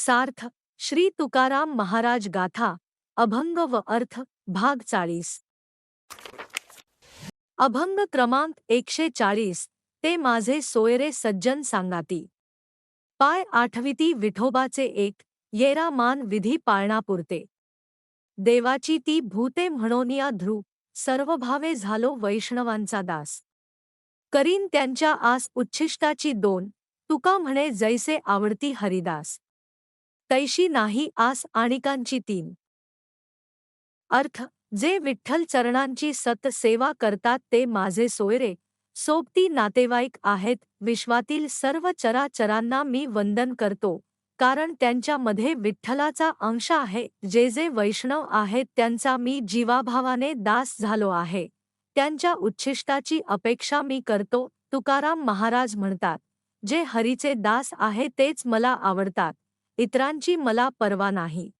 सार्थ श्री तुकाराम महाराज गाथा अभंग व अर्थ भाग चाळीस. अभंग क्रमांक एकशे चाळीस ते माझे सोयरे सज्जन सांगाती. पाय आठविती विठोबाचे एक येरा मान विधी पाळणापुरते. देवाची ती भूते म्हणोनिया ध्रुव सर्वभावे झालो वैष्णवांचा दास. करीन त्यांच्या आस उच्छिष्टाची दोन तुका म्हणे जैसे आवडती हरिदास. तैशी नाही आस आणिकांची तीन. अर्थ जे विठ्ठल चरणांची सत सेवा करतात ते माझे सोयरे सोबती नातेवाईक आहेत विश्वातील सर्व चराचरांना मी वंदन करतो कारण त्यांच्यामध्ये विठ्ठलाचा अंश आहे जे जे वैष्णव आहेत त्यांचा मी जीवाभावाने दास झालो आहे त्यांच्या उच्छिष्टाची अपेक्षा मी करतो तुकाराम महाराज म्हणतात जे हरीचे दास आहे तेच मला आवडतात. इतरांची मला पर्वा नाही.